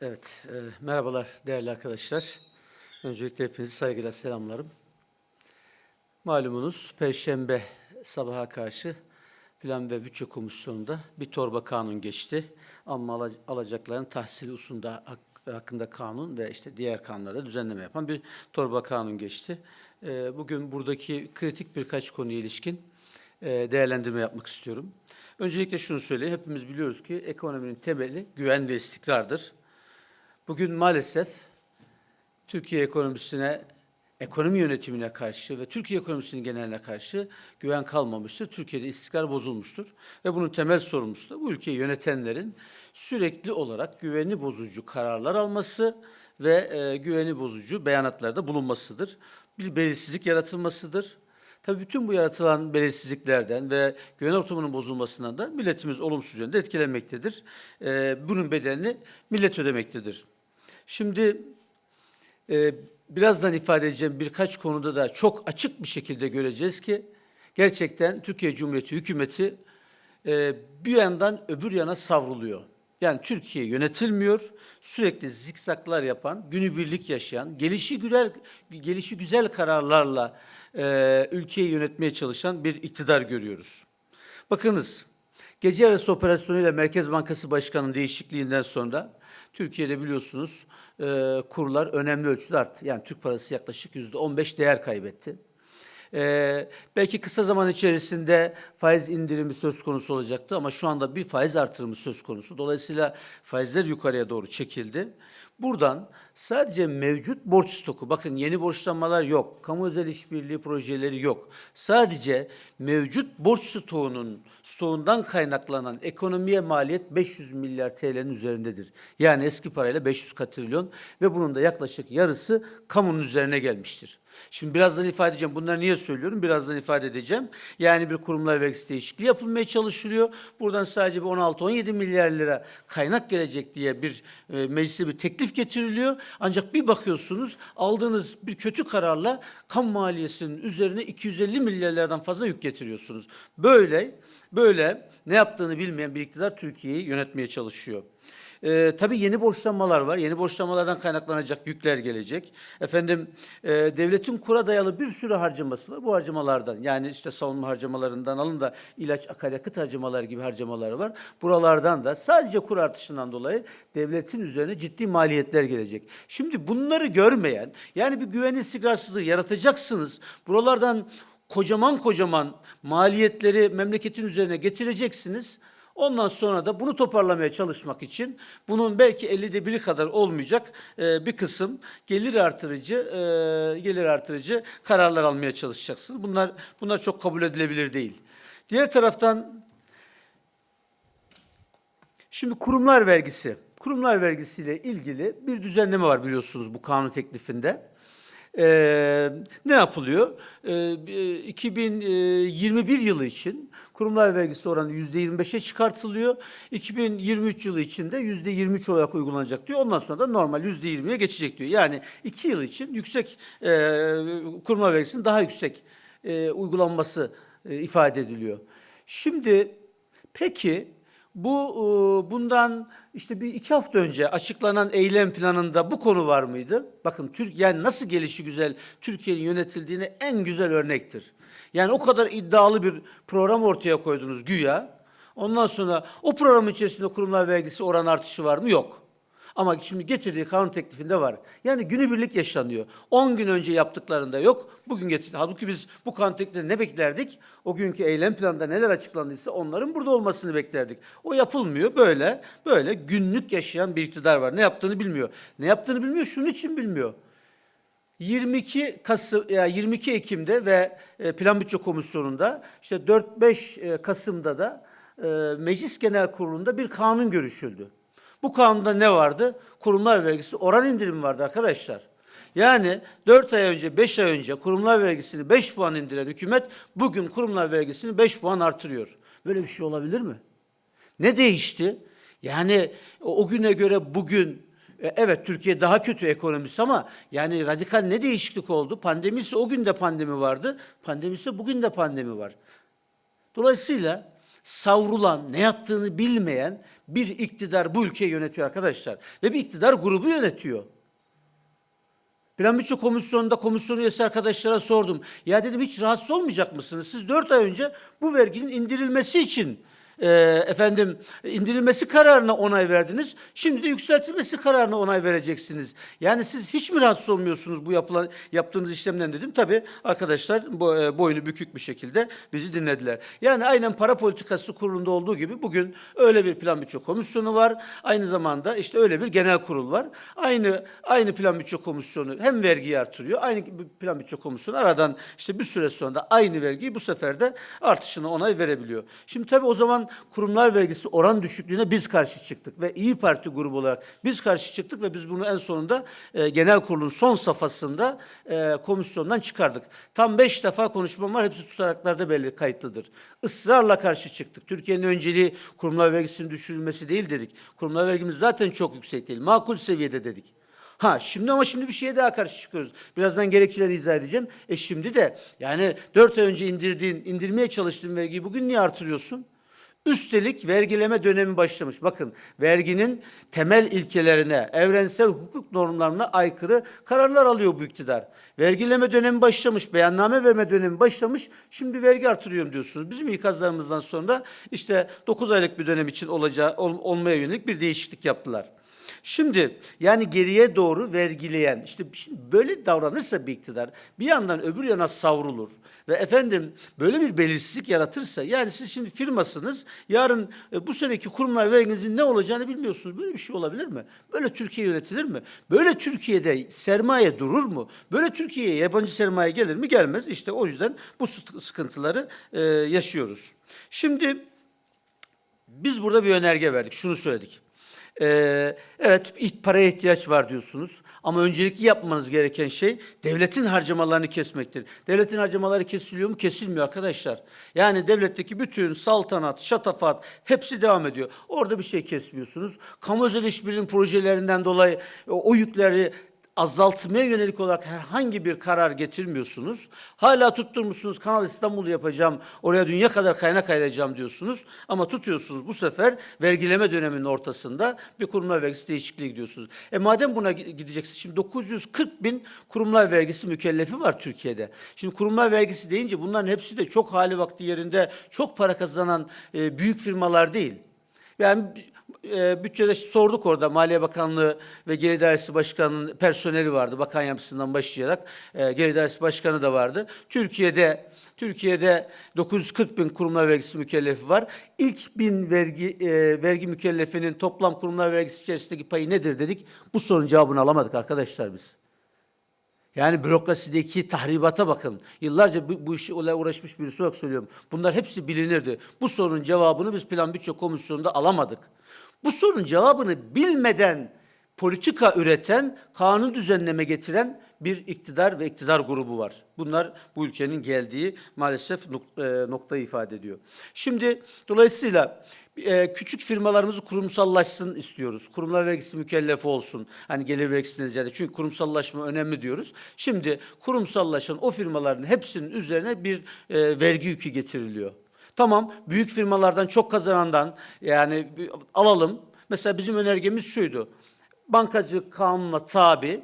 Evet, e, merhabalar değerli arkadaşlar. Öncelikle hepinizi saygıyla selamlarım. Malumunuz Perşembe sabaha karşı Plan ve Bütçe Komisyonu'nda bir torba kanun geçti. Ama ala- alacakların tahsili usulunda hak- hakkında kanun ve işte diğer kanunlarda düzenleme yapan bir torba kanun geçti. E, bugün buradaki kritik birkaç konuya ilişkin e, değerlendirme yapmak istiyorum. Öncelikle şunu söyleyeyim, hepimiz biliyoruz ki ekonominin temeli güven ve istikrardır. Bugün maalesef Türkiye ekonomisine, ekonomi yönetimine karşı ve Türkiye ekonomisinin geneline karşı güven kalmamıştır. Türkiye'de istikrar bozulmuştur. Ve bunun temel sorumlusu da bu ülkeyi yönetenlerin sürekli olarak güveni bozucu kararlar alması ve e, güveni bozucu beyanatlarda bulunmasıdır. Bir belirsizlik yaratılmasıdır. Tabii bütün bu yaratılan belirsizliklerden ve güven ortamının bozulmasından da milletimiz olumsuz yönde etkilenmektedir. Ee, bunun bedelini millet ödemektedir. Şimdi e, birazdan ifade edeceğim birkaç konuda da çok açık bir şekilde göreceğiz ki gerçekten Türkiye Cumhuriyeti hükümeti e, bir yandan öbür yana savruluyor. Yani Türkiye yönetilmiyor, sürekli zikzaklar yapan, günübirlik yaşayan, gelişi güzel, gelişi güzel kararlarla e, ülkeyi yönetmeye çalışan bir iktidar görüyoruz. Bakınız, gece yarısı operasyonuyla Merkez Bankası Başkanı'nın değişikliğinden sonra Türkiye'de biliyorsunuz e, kurlar önemli ölçüde arttı. Yani Türk parası yaklaşık yüzde 15 değer kaybetti. Ee, belki kısa zaman içerisinde faiz indirimi söz konusu olacaktı ama şu anda bir faiz artırımı söz konusu. Dolayısıyla faizler yukarıya doğru çekildi. Buradan sadece mevcut borç stoku, bakın yeni borçlanmalar yok, kamu özel işbirliği projeleri yok. Sadece mevcut borç stoğunun stoğundan kaynaklanan ekonomiye maliyet 500 milyar TL'nin üzerindedir. Yani eski parayla 500 katrilyon ve bunun da yaklaşık yarısı kamunun üzerine gelmiştir. Şimdi birazdan ifade edeceğim. Bunları niye söylüyorum? Birazdan ifade edeceğim. Yani bir kurumlar vergisi değişikliği yapılmaya çalışılıyor. Buradan sadece bir 16-17 milyar lira kaynak gelecek diye bir e, meclise bir teklif getiriliyor. Ancak bir bakıyorsunuz aldığınız bir kötü kararla kamu maliyesinin üzerine 250 milyar liradan fazla yük getiriyorsunuz. Böyle böyle ne yaptığını bilmeyen bir iktidar Türkiye'yi yönetmeye çalışıyor. Ee, tabii yeni borçlanmalar var. Yeni borçlanmalardan kaynaklanacak yükler gelecek. Efendim e, devletin kura dayalı bir sürü harcaması var. Bu harcamalardan yani işte savunma harcamalarından alın da ilaç akaryakıt harcamaları gibi harcamaları var. Buralardan da sadece kur artışından dolayı devletin üzerine ciddi maliyetler gelecek. Şimdi bunları görmeyen yani bir güven istikrarsızlığı yaratacaksınız. Buralardan kocaman kocaman maliyetleri memleketin üzerine getireceksiniz. Ondan sonra da bunu toparlamaya çalışmak için bunun belki 50'de biri kadar olmayacak e, bir kısım gelir artırıcı e, gelir artırıcı kararlar almaya çalışacaksınız. Bunlar bunlar çok kabul edilebilir değil. Diğer taraftan şimdi kurumlar vergisi. Kurumlar vergisiyle ilgili bir düzenleme var biliyorsunuz bu kanun teklifinde. Ee, ne yapılıyor? Ee, 2021 yılı için kurumlar vergisi oranı %25'e çıkartılıyor. 2023 yılı için de %23 olarak uygulanacak diyor. Ondan sonra da normal %20'ye geçecek diyor. Yani iki yıl için yüksek e, kurumlar vergisinin daha yüksek e, uygulanması e, ifade ediliyor. Şimdi peki bu e, bundan işte bir iki hafta önce açıklanan eylem planında bu konu var mıydı? Bakın Türk yani nasıl gelişi güzel Türkiye'nin yönetildiğine en güzel örnektir. Yani o kadar iddialı bir program ortaya koydunuz güya. Ondan sonra o program içerisinde kurumlar vergisi oran artışı var mı? Yok. Ama şimdi getirdiği kanun teklifinde var. Yani günübirlik yaşanıyor. 10 gün önce yaptıklarında yok. Bugün getirdi. Halbuki biz bu kanun teklifinde ne beklerdik? O günkü eylem planında neler açıklandıysa onların burada olmasını beklerdik. O yapılmıyor. Böyle böyle günlük yaşayan bir iktidar var. Ne yaptığını bilmiyor. Ne yaptığını bilmiyor. Şunun için bilmiyor. 22 Kasım ya 22 Ekim'de ve e, Plan Bütçe Komisyonu'nda işte 4-5 e, Kasım'da da e, Meclis Genel Kurulu'nda bir kanun görüşüldü. Bu kanunda ne vardı? Kurumlar vergisi oran indirimi vardı arkadaşlar. Yani 4 ay önce, 5 ay önce kurumlar vergisini 5 puan indiren hükümet bugün kurumlar vergisini 5 puan artırıyor. Böyle bir şey olabilir mi? Ne değişti? Yani o güne göre bugün e, evet Türkiye daha kötü ekonomisi ama yani radikal ne değişiklik oldu? Pandemisi o gün de pandemi vardı. Pandemisi bugün de pandemi var. Dolayısıyla savrulan, ne yaptığını bilmeyen bir iktidar bu ülkeyi yönetiyor arkadaşlar. Ve bir iktidar grubu yönetiyor. Plan Bütçe Komisyonu'nda komisyon üyesi arkadaşlara sordum. Ya dedim hiç rahatsız olmayacak mısınız? Siz dört ay önce bu verginin indirilmesi için e, efendim indirilmesi kararına onay verdiniz. Şimdi de yükseltilmesi kararına onay vereceksiniz. Yani siz hiç mi rahatsız olmuyorsunuz bu yapılan yaptığınız işlemden dedim. Tabii arkadaşlar bu, e, boynu bükük bir şekilde bizi dinlediler. Yani aynen para politikası kurulunda olduğu gibi bugün öyle bir plan bütçe komisyonu var. Aynı zamanda işte öyle bir genel kurul var. Aynı aynı plan bütçe komisyonu hem vergiyi artırıyor. Aynı plan bütçe komisyonu aradan işte bir süre sonra da aynı vergiyi bu sefer de artışına onay verebiliyor. Şimdi tabii o zaman kurumlar vergisi oran düşüklüğüne biz karşı çıktık ve İyi Parti grubu olarak biz karşı çıktık ve biz bunu en sonunda e, genel kurulun son safhasında e, komisyondan çıkardık. Tam beş defa konuşmam var. Hepsi tutanaklarda belli kayıtlıdır. Israrla karşı çıktık. Türkiye'nin önceliği kurumlar vergisinin düşürülmesi değil dedik. Kurumlar vergimiz zaten çok yüksek değil. Makul seviyede dedik. Ha şimdi ama şimdi bir şeye daha karşı çıkıyoruz. Birazdan gerekçeleri izah edeceğim. E şimdi de yani dört ay önce indirdiğin, indirmeye çalıştığın vergiyi bugün niye artırıyorsun? Üstelik vergileme dönemi başlamış. Bakın verginin temel ilkelerine, evrensel hukuk normlarına aykırı kararlar alıyor bu iktidar. Vergileme dönemi başlamış, beyanname verme dönemi başlamış. Şimdi vergi artırıyorum diyorsunuz. Bizim ikazlarımızdan sonra işte 9 aylık bir dönem için olacağı ol- olmaya yönelik bir değişiklik yaptılar. Şimdi yani geriye doğru vergileyen işte şimdi böyle davranırsa bir iktidar bir yandan öbür yana savrulur ve efendim böyle bir belirsizlik yaratırsa yani siz şimdi firmasınız yarın e, bu seneki kurumlar verginizin ne olacağını bilmiyorsunuz. Böyle bir şey olabilir mi? Böyle Türkiye yönetilir mi? Böyle Türkiye'de sermaye durur mu? Böyle Türkiye'ye yabancı sermaye gelir mi? Gelmez. İşte o yüzden bu sık- sıkıntıları e, yaşıyoruz. Şimdi biz burada bir önerge verdik. Şunu söyledik. Ee, evet paraya ihtiyaç var diyorsunuz ama öncelikli yapmanız gereken şey devletin harcamalarını kesmektir. Devletin harcamaları kesiliyor mu? Kesilmiyor arkadaşlar. Yani devletteki bütün saltanat, şatafat hepsi devam ediyor. Orada bir şey kesmiyorsunuz. Kamu özel işbirliği projelerinden dolayı o yükleri azaltmaya yönelik olarak herhangi bir karar getirmiyorsunuz. Hala tutturmuşsunuz Kanal İstanbul yapacağım, oraya dünya kadar kaynak ayıracağım diyorsunuz. Ama tutuyorsunuz bu sefer vergileme döneminin ortasında bir kurumlar vergisi değişikliği gidiyorsunuz. E madem buna gi- gideceksiniz, şimdi 940 bin kurumlar vergisi mükellefi var Türkiye'de. Şimdi kurumlar vergisi deyince bunların hepsi de çok hali vakti yerinde, çok para kazanan e, büyük firmalar değil. Yani e, bütçede sorduk orada Maliye Bakanlığı ve Gelir İdaresi Başkanı'nın personeli vardı. Bakan yardımcısından başlayarak e, Gelir İdaresi Başkanı da vardı. Türkiye'de Türkiye'de 940 bin kurumlar vergisi mükellefi var. İlk bin vergi e, vergi mükellefinin toplam kurumlar vergisi içerisindeki payı nedir dedik. Bu sorunun cevabını alamadık arkadaşlar biz. Yani bürokrasideki tahribata bakın. Yıllarca bu, bu işe uğraşmış birisi olarak söylüyorum. Bunlar hepsi bilinirdi. Bu sorunun cevabını biz Plan Bütçe Komisyonu'nda alamadık. Bu sorunun cevabını bilmeden politika üreten, kanun düzenleme getiren bir iktidar ve iktidar grubu var. Bunlar bu ülkenin geldiği maalesef e, noktayı ifade ediyor. Şimdi dolayısıyla e, küçük firmalarımızı kurumsallaşsın istiyoruz. Kurumlar vergisi mükellefi olsun. Hani gelir vergisinden ziyade. Çünkü kurumsallaşma önemli diyoruz. Şimdi kurumsallaşan o firmaların hepsinin üzerine bir e, vergi yükü getiriliyor. Tamam büyük firmalardan çok kazanandan yani alalım. Mesela bizim önergemiz şuydu. Bankacılık kanununa tabi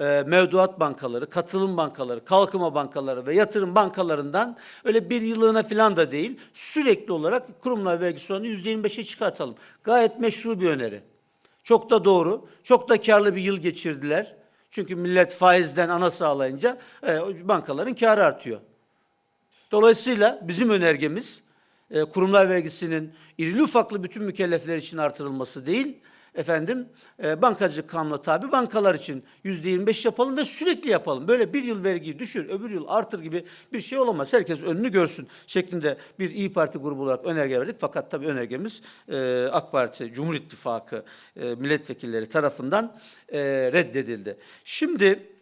e, mevduat bankaları, katılım bankaları, kalkınma bankaları ve yatırım bankalarından öyle bir yıllığına falan da değil sürekli olarak kurumlar vergisi oranını yüzde 25'e çıkartalım. Gayet meşru bir öneri. Çok da doğru. Çok da karlı bir yıl geçirdiler. Çünkü millet faizden ana sağlayınca e, bankaların karı artıyor. Dolayısıyla bizim önergemiz e, kurumlar vergisinin irili ufaklı bütün mükellefler için artırılması değil, efendim e, bankacılık kanunu tabi bankalar için yüzde 25 yapalım ve sürekli yapalım. Böyle bir yıl vergiyi düşür, öbür yıl artır gibi bir şey olamaz. Herkes önünü görsün şeklinde bir İyi Parti grubu olarak önerge verdik. Fakat tabii önergemiz e, AK Parti, Cumhur İttifakı e, milletvekilleri tarafından e, reddedildi. Şimdi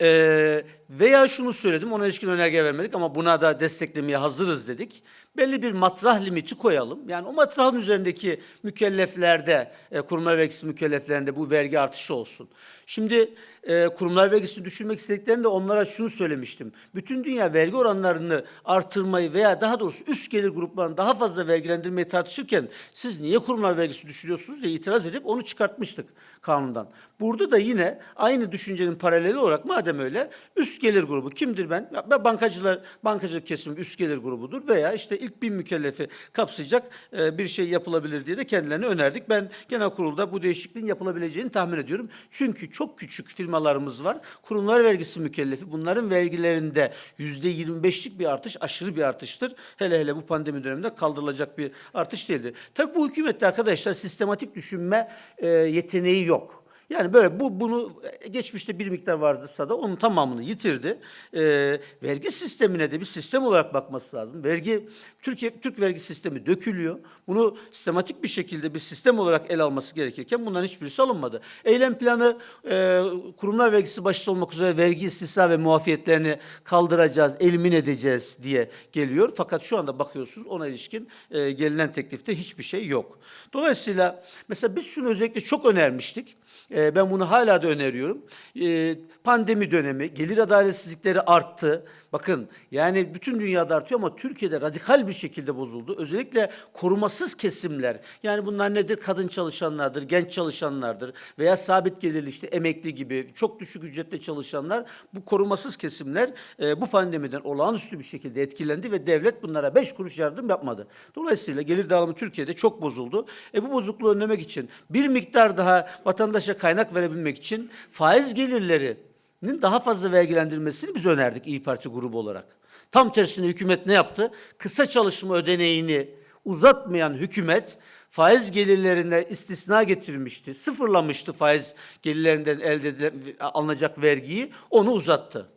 ee, veya şunu söyledim, ona ilişkin önerge vermedik ama buna da desteklemeye hazırız dedik. Belli bir matrah limiti koyalım. Yani o matrahın üzerindeki mükelleflerde, e, kurumlar vergisi mükelleflerinde bu vergi artışı olsun. Şimdi e, kurumlar vergisini düşürmek istediklerinde onlara şunu söylemiştim. Bütün dünya vergi oranlarını artırmayı veya daha doğrusu üst gelir gruplarını daha fazla vergilendirmeyi tartışırken siz niye kurumlar vergisi düşürüyorsunuz diye itiraz edip onu çıkartmıştık kanundan. Burada da yine aynı düşüncenin paraleli olarak madem öyle üst gelir grubu kimdir ben? Ben bankacılar, bankacılık kesimi üst gelir grubudur veya işte ilk bin mükellefi kapsayacak e, bir şey yapılabilir diye de kendilerine önerdik. Ben genel kurulda bu değişikliğin yapılabileceğini tahmin ediyorum. Çünkü çok küçük firmalarımız var. Kurumlar vergisi mükellefi. Bunların vergilerinde yüzde 25'lik bir artış aşırı bir artıştır. Hele hele bu pandemi döneminde kaldırılacak bir artış değildir. Tabii bu hükümette arkadaşlar sistematik düşünme e, yeteneği yok. Yani böyle bu bunu e, geçmişte bir miktar vardıysa da onun tamamını yitirdi. Ee, vergi sistemine de bir sistem olarak bakması lazım. Vergi Türkiye Türk vergi sistemi dökülüyor. Bunu sistematik bir şekilde bir sistem olarak ele alması gerekirken bunların hiçbirisi alınmadı. Eylem planı e, kurumlar vergisi başta olmak üzere vergi istisna ve muafiyetlerini kaldıracağız, elimin edeceğiz diye geliyor. Fakat şu anda bakıyorsunuz ona ilişkin e, gelinen teklifte hiçbir şey yok. Dolayısıyla mesela biz şunu özellikle çok önermiştik. E, ben bunu hala da öneriyorum. E, pandemi dönemi, gelir adaletsizlikleri arttı. Bakın yani bütün dünyada artıyor ama Türkiye'de radikal bir şekilde bozuldu. Özellikle korumasız kesimler yani bunlar nedir? Kadın çalışanlardır, genç çalışanlardır veya sabit gelirli işte emekli gibi çok düşük ücretle çalışanlar bu korumasız kesimler e, bu pandemiden olağanüstü bir şekilde etkilendi ve devlet bunlara beş kuruş yardım yapmadı. Dolayısıyla gelir dağılımı Türkiye'de çok bozuldu. E bu bozukluğu önlemek için bir miktar daha vatandaşa kaynak verebilmek için faiz gelirlerinin daha fazla vergilendirilmesini biz önerdik İyi Parti grubu olarak. Tam tersine hükümet ne yaptı? Kısa çalışma ödeneğini uzatmayan hükümet faiz gelirlerine istisna getirmişti. Sıfırlamıştı faiz gelirlerinden elde alınacak vergiyi. Onu uzattı.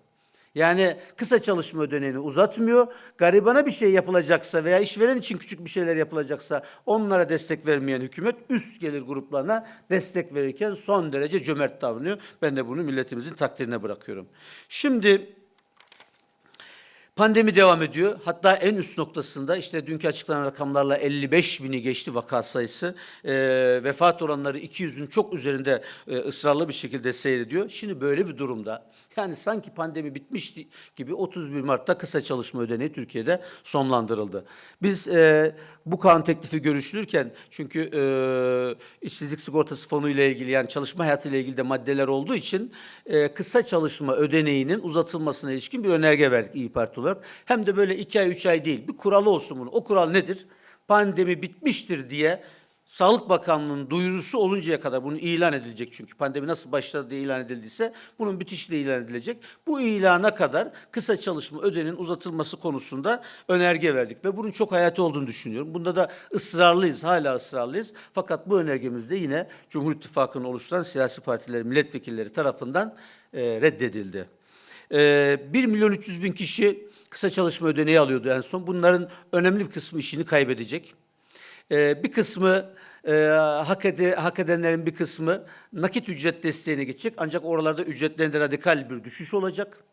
Yani kısa çalışma ödeneğini uzatmıyor. Garibana bir şey yapılacaksa veya işveren için küçük bir şeyler yapılacaksa onlara destek vermeyen hükümet üst gelir gruplarına destek verirken son derece cömert davranıyor. Ben de bunu milletimizin takdirine bırakıyorum. Şimdi Pandemi devam ediyor. Hatta en üst noktasında işte dünkü açıklanan rakamlarla 55 bini geçti vaka sayısı. Ee, vefat oranları 200'ün çok üzerinde e, ısrarlı bir şekilde seyrediyor. Şimdi böyle bir durumda yani sanki pandemi bitmişti gibi 31 Mart'ta kısa çalışma ödeneği Türkiye'de sonlandırıldı. Biz e, bu kanun teklifi görüşülürken çünkü e, işsizlik sigortası fonu ile ilgili yani çalışma hayatı ile ilgili de maddeler olduğu için e, kısa çalışma ödeneğinin uzatılmasına ilişkin bir önerge verdik İyi Parti olarak. Hem de böyle iki ay üç ay değil bir kuralı olsun bunun. O kural nedir? Pandemi bitmiştir diye Sağlık Bakanlığı'nın duyurusu oluncaya kadar bunu ilan edilecek çünkü pandemi nasıl başladı diye ilan edildiyse bunun bitişi de ilan edilecek. Bu ilana kadar kısa çalışma ödeneğinin uzatılması konusunda önerge verdik ve bunun çok hayati olduğunu düşünüyorum. Bunda da ısrarlıyız, hala ısrarlıyız. Fakat bu önergemiz de yine Cumhur İttifakı'nı oluşturan siyasi partilerin milletvekilleri tarafından e, reddedildi. E, 1 milyon 300 bin kişi kısa çalışma ödeneği alıyordu en son. Bunların önemli bir kısmı işini kaybedecek. Ee, bir kısmı e, hak, ede, hak edenlerin bir kısmı nakit ücret desteğine geçecek. Ancak oralarda ücretlerinde radikal bir düşüş olacak.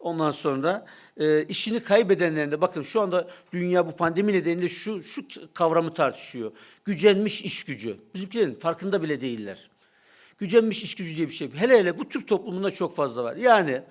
Ondan sonra e, işini kaybedenlerin de bakın şu anda dünya bu pandemi nedeniyle şu şu kavramı tartışıyor. Gücenmiş iş gücü. Bizimkilerin farkında bile değiller. Gücenmiş iş gücü diye bir şey. Hele hele bu Türk toplumunda çok fazla var. Yani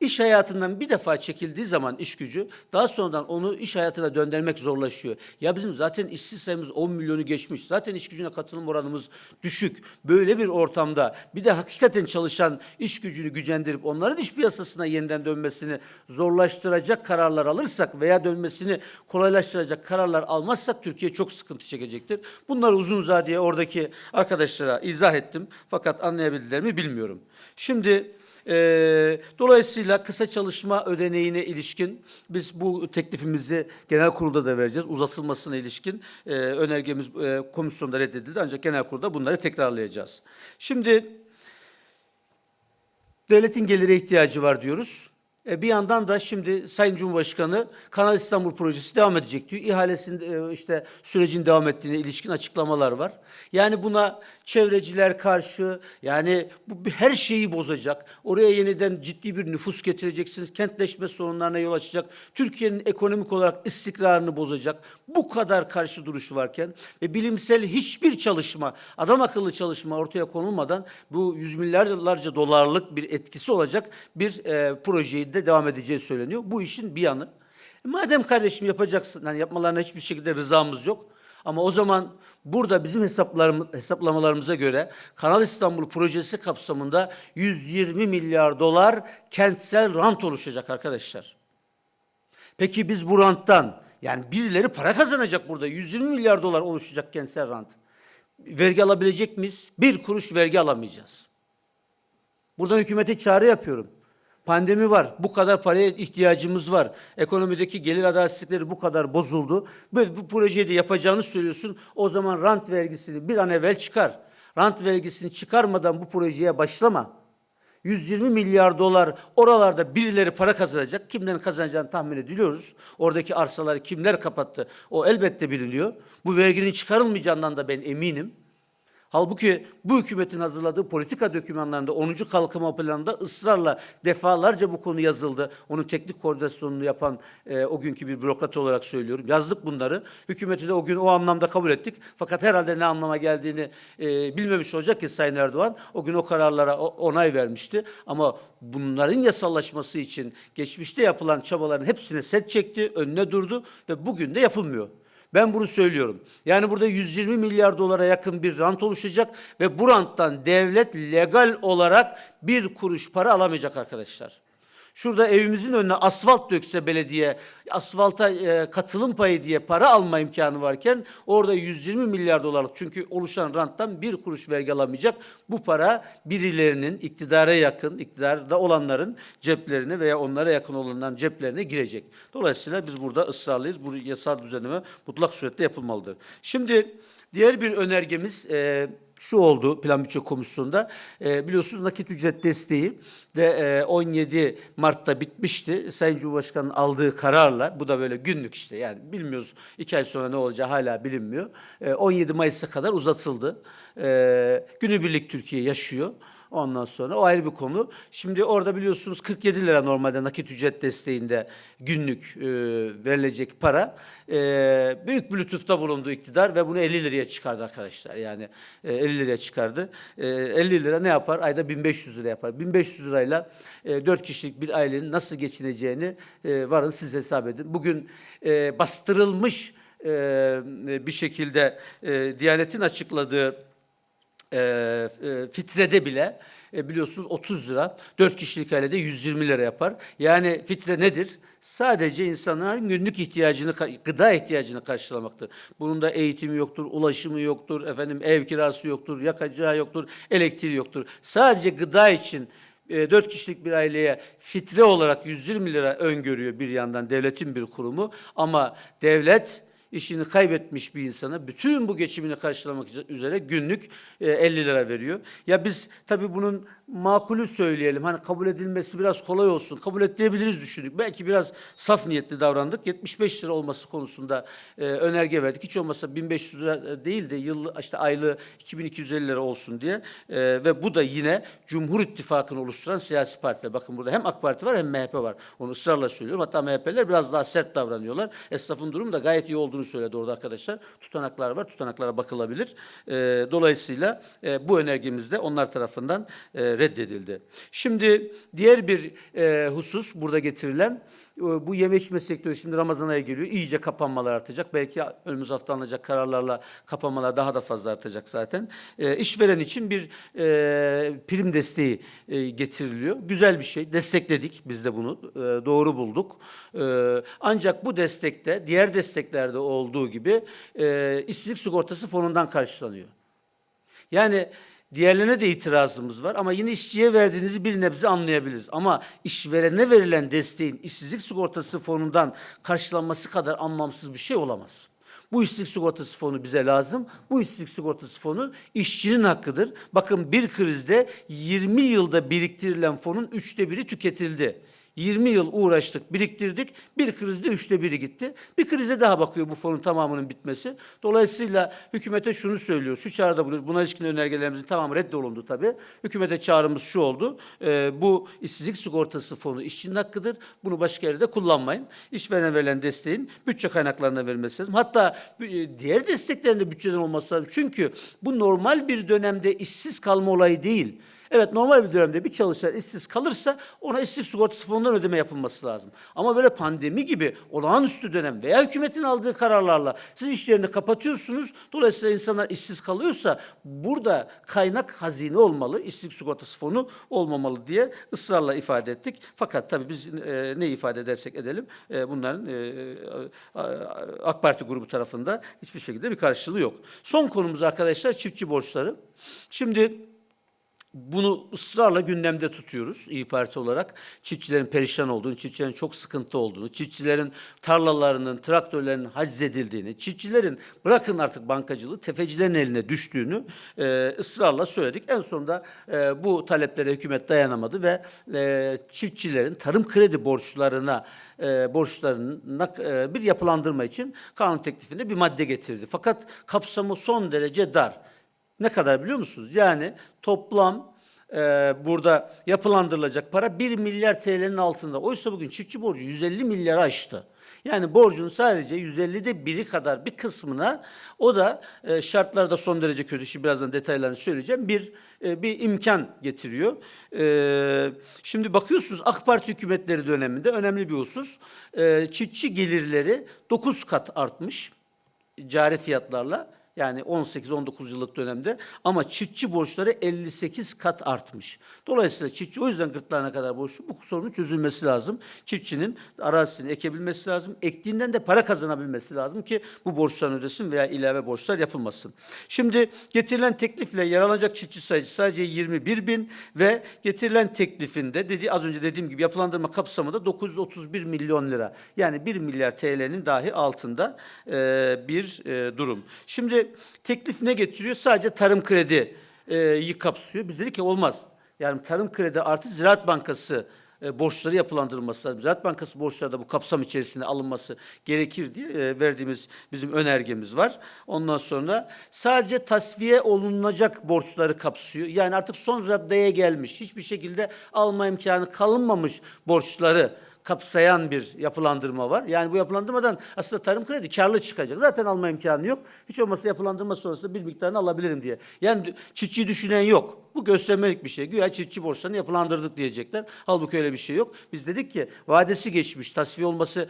İş hayatından bir defa çekildiği zaman iş gücü daha sonradan onu iş hayatına döndürmek zorlaşıyor. Ya bizim zaten işsiz sayımız 10 milyonu geçmiş. Zaten iş gücüne katılım oranımız düşük. Böyle bir ortamda bir de hakikaten çalışan iş gücünü gücendirip onların iş piyasasına yeniden dönmesini zorlaştıracak kararlar alırsak veya dönmesini kolaylaştıracak kararlar almazsak Türkiye çok sıkıntı çekecektir. Bunları uzun uzadıya oradaki arkadaşlara izah ettim. Fakat anlayabildiler mi bilmiyorum. Şimdi e, dolayısıyla kısa çalışma ödeneğine ilişkin biz bu teklifimizi genel kurulda da vereceğiz. Uzatılmasına ilişkin e, önergemiz e, komisyonda reddedildi ancak genel kurulda bunları tekrarlayacağız. Şimdi devletin gelire ihtiyacı var diyoruz. E, bir yandan da şimdi Sayın Cumhurbaşkanı Kanal İstanbul projesi devam edecek diyor. İhalesinin e, işte sürecin devam ettiğine ilişkin açıklamalar var. Yani buna çevreciler karşı yani bu her şeyi bozacak. Oraya yeniden ciddi bir nüfus getireceksiniz. Kentleşme sorunlarına yol açacak. Türkiye'nin ekonomik olarak istikrarını bozacak. Bu kadar karşı duruşu varken ve bilimsel hiçbir çalışma, adam akıllı çalışma ortaya konulmadan bu yüz milyarlarca dolarlık bir etkisi olacak bir e, projeyi de devam edeceği söyleniyor. Bu işin bir yanı. E, madem kardeşim yapacaksın, yani yapmalarına hiçbir şekilde rızamız yok. Ama o zaman burada bizim hesaplamalarımıza göre Kanal İstanbul projesi kapsamında 120 milyar dolar kentsel rant oluşacak arkadaşlar. Peki biz bu ranttan yani birileri para kazanacak burada. 120 milyar dolar oluşacak kentsel rant. Vergi alabilecek miyiz? Bir kuruş vergi alamayacağız. Buradan hükümete çağrı yapıyorum. Pandemi var. Bu kadar paraya ihtiyacımız var. Ekonomideki gelir adaletsizlikleri bu kadar bozuldu. Böyle bu projeyi de yapacağını söylüyorsun. O zaman rant vergisini bir an evvel çıkar. Rant vergisini çıkarmadan bu projeye başlama. 120 milyar dolar oralarda birileri para kazanacak. Kimlerin kazanacağını tahmin ediliyoruz. Oradaki arsaları kimler kapattı o elbette biliniyor. Bu verginin çıkarılmayacağından da ben eminim. Halbuki bu hükümetin hazırladığı politika dokümanlarında 10. kalkınma planında ısrarla defalarca bu konu yazıldı. Onun teknik koordinasyonunu yapan e, o günkü bir bürokrat olarak söylüyorum. Yazdık bunları. Hükümeti de o gün o anlamda kabul ettik. Fakat herhalde ne anlama geldiğini e, bilmemiş olacak ki Sayın Erdoğan. O gün o kararlara o- onay vermişti. Ama bunların yasallaşması için geçmişte yapılan çabaların hepsine set çekti, önüne durdu ve bugün de yapılmıyor. Ben bunu söylüyorum. Yani burada 120 milyar dolara yakın bir rant oluşacak ve bu ranttan devlet legal olarak bir kuruş para alamayacak arkadaşlar. Şurada evimizin önüne asfalt dökse belediye, asfalta e, katılım payı diye para alma imkanı varken orada 120 milyar dolarlık çünkü oluşan ranttan bir kuruş vergi alamayacak. Bu para birilerinin iktidara yakın, iktidarda olanların ceplerine veya onlara yakın olanların ceplerine girecek. Dolayısıyla biz burada ısrarlıyız. Bu yasal düzenleme mutlak surette yapılmalıdır. Şimdi diğer bir önergemiz e, şu oldu Plan Bütçe Komisyonu'nda. E, biliyorsunuz nakit ücret desteği de e, 17 Mart'ta bitmişti. Sayın Cumhurbaşkanı'nın aldığı kararla bu da böyle günlük işte yani bilmiyoruz iki ay sonra ne olacağı hala bilinmiyor. E, 17 Mayıs'a kadar uzatıldı. E, günübirlik Türkiye yaşıyor. Ondan sonra o ayrı bir konu. Şimdi orada biliyorsunuz 47 lira normalde nakit ücret desteğinde günlük e, verilecek para. E, büyük bir lütufta bulundu iktidar ve bunu 50 liraya çıkardı arkadaşlar. Yani e, 50 liraya çıkardı. E, 50 lira ne yapar? Ayda 1500 lira yapar. 1500 lirayla e, 4 kişilik bir ailenin nasıl geçineceğini e, varın siz hesap edin. Bugün e, bastırılmış e, bir şekilde e, Diyanet'in açıkladığı e, e, fitrede bile e, biliyorsunuz 30 lira, 4 kişilik ailede 120 lira yapar. Yani fitre nedir? Sadece insanların günlük ihtiyacını, gıda ihtiyacını karşılamaktır. Bunun da eğitimi yoktur, ulaşımı yoktur, efendim ev kirası yoktur, yakacağı yoktur, elektriği yoktur. Sadece gıda için e, 4 kişilik bir aileye fitre olarak 120 lira öngörüyor bir yandan devletin bir kurumu ama devlet işini kaybetmiş bir insana bütün bu geçimini karşılamak üzere günlük e, 50 lira veriyor. Ya biz tabii bunun makulü söyleyelim. Hani kabul edilmesi biraz kolay olsun. Kabul ettirebiliriz düşündük. Belki biraz saf niyetli davrandık. 75 lira olması konusunda e, önerge verdik. Hiç olmazsa 1500 lira değil de yıllı işte aylığı 2250 lira olsun diye. E, ve bu da yine Cumhur İttifakı'nı oluşturan siyasi partiler. Bakın burada hem AK Parti var hem MHP var. Onu ısrarla söylüyorum. Hatta MHP'ler biraz daha sert davranıyorlar. Esnafın durumu da gayet iyi olduğunu söyledi orada arkadaşlar. Tutanaklar var. Tutanaklara bakılabilir. E, dolayısıyla e, bu önergemiz de onlar tarafından e, reddedildi. Şimdi diğer bir e, husus burada getirilen e, bu yeme içme sektörü şimdi Ramazan ayı geliyor. İyice kapanmalar artacak. Belki önümüz hafta alınacak kararlarla kapanmalar daha da fazla artacak zaten. E, işveren için bir e, prim desteği e, getiriliyor. Güzel bir şey. Destekledik biz de bunu. E, doğru bulduk. E, ancak bu destekte diğer desteklerde olduğu gibi e, işsizlik sigortası fonundan karşılanıyor. Yani diğerlerine de itirazımız var ama yine işçiye verdiğinizi bir nebze anlayabiliriz. Ama işverene verilen desteğin işsizlik sigortası fonundan karşılanması kadar anlamsız bir şey olamaz. Bu işsizlik sigortası fonu bize lazım. Bu işsizlik sigortası fonu işçinin hakkıdır. Bakın bir krizde 20 yılda biriktirilen fonun üçte biri tüketildi. 20 yıl uğraştık, biriktirdik. Bir krizde üçte biri gitti. Bir krize daha bakıyor bu fonun tamamının bitmesi. Dolayısıyla hükümete şunu söylüyor, şu çağrıda bulunuyoruz. Buna ilişkin önergelerimizin tamamı reddolundu tabii. Hükümete çağrımız şu oldu. e, bu işsizlik sigortası fonu işçinin hakkıdır. Bunu başka yerde kullanmayın. İşverene verilen desteğin bütçe kaynaklarına verilmesi lazım. Hatta e, diğer desteklerin de bütçeden olması lazım. Çünkü bu normal bir dönemde işsiz kalma olayı değil. Evet normal bir dönemde bir çalışan işsiz kalırsa ona işsizlik sigortası fonundan ödeme yapılması lazım. Ama böyle pandemi gibi olağanüstü dönem veya hükümetin aldığı kararlarla siz işlerini kapatıyorsunuz. Dolayısıyla insanlar işsiz kalıyorsa burada kaynak hazine olmalı, işsizlik sigortası fonu olmamalı diye ısrarla ifade ettik. Fakat tabii biz e, ne ifade edersek edelim e, bunların e, a- AK Parti grubu tarafında hiçbir şekilde bir karşılığı yok. Son konumuz arkadaşlar çiftçi borçları. Şimdi bunu ısrarla gündemde tutuyoruz İyi Parti olarak. Çiftçilerin perişan olduğunu, çiftçilerin çok sıkıntı olduğunu, çiftçilerin tarlalarının, traktörlerinin haciz edildiğini, çiftçilerin bırakın artık bankacılığı, tefecilerin eline düştüğünü e, ısrarla söyledik. En sonunda e, bu taleplere hükümet dayanamadı ve e, çiftçilerin tarım kredi borçlarına e, borçlarına e, bir yapılandırma için kanun teklifinde bir madde getirdi. Fakat kapsamı son derece dar. Ne kadar biliyor musunuz? Yani toplam e, burada yapılandırılacak para 1 milyar TL'nin altında. Oysa bugün çiftçi borcu 150 milyara aştı. Yani borcun sadece 150'de biri kadar bir kısmına o da e, şartlarda son derece kötü. Şimdi birazdan detaylarını söyleyeceğim. Bir e, bir imkan getiriyor. E, şimdi bakıyorsunuz AK Parti hükümetleri döneminde önemli bir husus. E, çiftçi gelirleri 9 kat artmış cari fiyatlarla yani 18-19 yıllık dönemde ama çiftçi borçları 58 kat artmış. Dolayısıyla çiftçi o yüzden gırtlağına kadar borçlu. Bu sorunun çözülmesi lazım. Çiftçinin arazisini ekebilmesi lazım. Ektiğinden de para kazanabilmesi lazım ki bu borçlarını ödesin veya ilave borçlar yapılmasın. Şimdi getirilen teklifle yer alacak çiftçi sayısı sadece 21 bin ve getirilen teklifinde dedi az önce dediğim gibi yapılandırma kapsamı da 931 milyon lira. Yani 1 milyar TL'nin dahi altında e, bir e, durum. Şimdi teklif ne getiriyor? Sadece tarım krediyi kapsıyor. Biz dedik ki olmaz. Yani tarım kredi artı Ziraat Bankası e, borçları yapılandırılması lazım. Ziraat Bankası borçları da bu kapsam içerisinde alınması gerekir diye e, verdiğimiz bizim önergemiz var. Ondan sonra sadece tasfiye olunacak borçları kapsıyor. Yani artık son raddeye gelmiş, hiçbir şekilde alma imkanı kalınmamış borçları kapsayan bir yapılandırma var. Yani bu yapılandırmadan aslında tarım kredi karlı çıkacak. Zaten alma imkanı yok. Hiç olmazsa yapılandırma sonrasında bir miktarını alabilirim diye. Yani çiftçiyi düşünen yok. Bu göstermelik bir şey. Güya çiftçi borçlarını yapılandırdık diyecekler. Halbuki öyle bir şey yok. Biz dedik ki vadesi geçmiş, tasfiye olması,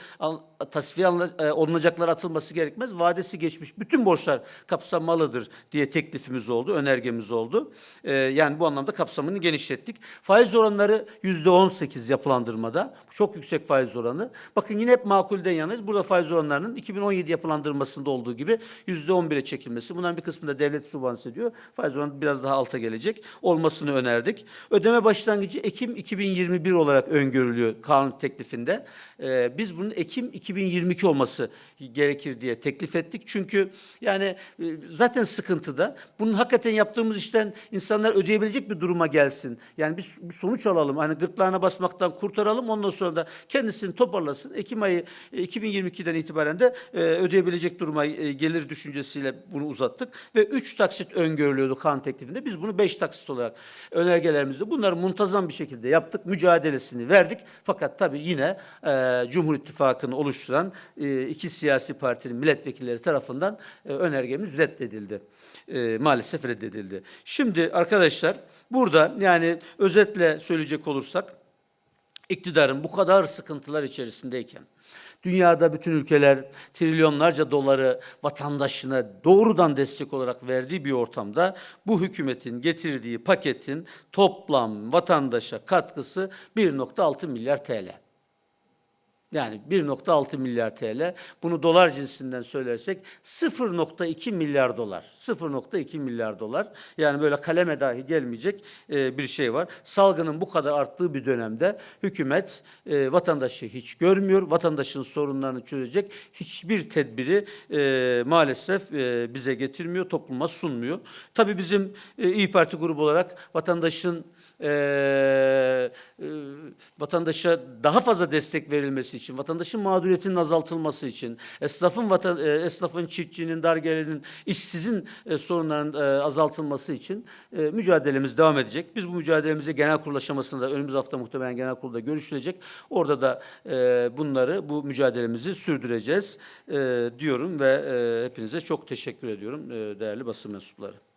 tasfiye alına- e, olunacaklar atılması gerekmez. Vadesi geçmiş bütün borçlar kapsamalıdır diye teklifimiz oldu, önergemiz oldu. E, yani bu anlamda kapsamını genişlettik. Faiz oranları yüzde on sekiz yapılandırmada. Çok yüksek faiz oranı. Bakın yine hep makulden yanayız. Burada faiz oranlarının 2017 yapılandırmasında olduğu gibi yüzde on bire çekilmesi. Bunların bir kısmını da devlet sübvanse ediyor. Faiz oranı biraz daha alta gelecek. Olmasını önerdik. Ödeme başlangıcı Ekim 2021 olarak öngörülüyor kanun teklifinde. Ee, biz bunun Ekim 2022 olması gerekir diye teklif ettik. Çünkü yani e, zaten sıkıntıda. Bunun hakikaten yaptığımız işten insanlar ödeyebilecek bir duruma gelsin. Yani bir, bir sonuç alalım. Hani gırtlağına basmaktan kurtaralım. Ondan sonra da kendisini toparlasın. Ekim ayı e, 2022'den itibaren de e, ödeyebilecek duruma e, gelir düşüncesiyle bunu uzattık. Ve 3 taksit öngörülüyordu kanun teklifinde. Biz bunu 5 taksit olarak önergelerimizde bunları muntazam bir şekilde yaptık. Mücadelesini verdik. Fakat tabii yine e, Cumhur İttifakı'nı oluşturan e, iki siyasi partinin milletvekilleri tarafından e, önergemiz reddedildi. E, maalesef reddedildi. Şimdi arkadaşlar burada yani özetle söyleyecek olursak iktidarın bu kadar sıkıntılar içerisindeyken dünyada bütün ülkeler trilyonlarca doları vatandaşına doğrudan destek olarak verdiği bir ortamda bu hükümetin getirdiği paketin toplam vatandaşa katkısı 1.6 milyar TL. Yani 1.6 milyar TL. Bunu dolar cinsinden söylersek 0.2 milyar dolar. 0.2 milyar dolar. Yani böyle kaleme dahi gelmeyecek e, bir şey var. Salgının bu kadar arttığı bir dönemde hükümet e, vatandaşı hiç görmüyor. Vatandaşın sorunlarını çözecek hiçbir tedbiri e, maalesef e, bize getirmiyor, topluma sunmuyor. Tabii bizim e, İyi Parti grubu olarak vatandaşın e, vatandaşa daha fazla destek verilmesi için, vatandaşın mağduriyetinin azaltılması için, esnafın vatan, e, esnafın, çiftçinin, dar gelirinin, işsizin e, sorunların e, azaltılması için e, mücadelemiz devam edecek. Biz bu mücadelemizi genel kurul aşamasında önümüz hafta muhtemelen genel kurulda görüşülecek. Orada da e, bunları, bu mücadelemizi sürdüreceğiz e, diyorum ve e, hepinize çok teşekkür ediyorum e, değerli basın mensupları.